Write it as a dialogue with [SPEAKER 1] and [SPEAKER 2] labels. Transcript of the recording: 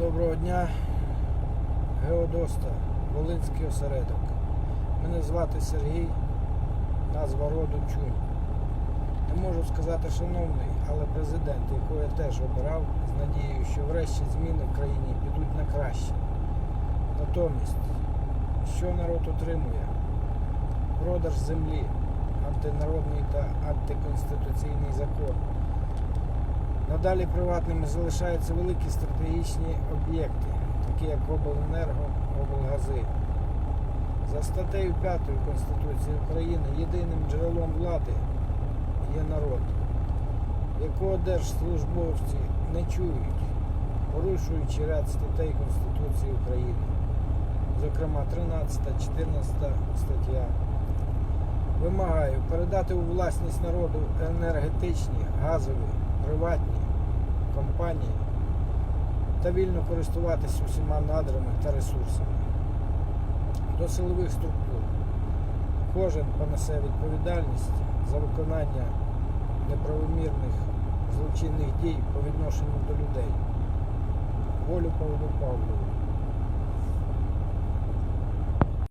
[SPEAKER 1] Доброго дня, Геодоста, Волинський осередок. Мене звати Сергій, назва роду Чунь. Не можу сказати шановний, але президент, якого я теж обирав, з надією, що врешті зміни в країні підуть на краще. Натомість, що народ отримує? Продаж землі, антинародний та антиконституційний закон. Надалі приватними залишаються великі стратегічні об'єкти, такі як обленерго, облгази. За статтею 5 Конституції України єдиним джерелом влади є народ, якого держслужбовці не чують, порушуючи ряд статей Конституції України, зокрема 13, 14 стаття. Вимагаю передати у власність народу енергетичні, газові, приватні компанії та вільно користуватися усіма надрами та ресурсами. До силових структур кожен понесе відповідальність за виконання неправомірних злочинних дій по відношенню до людей. Волю Павлу Павлову.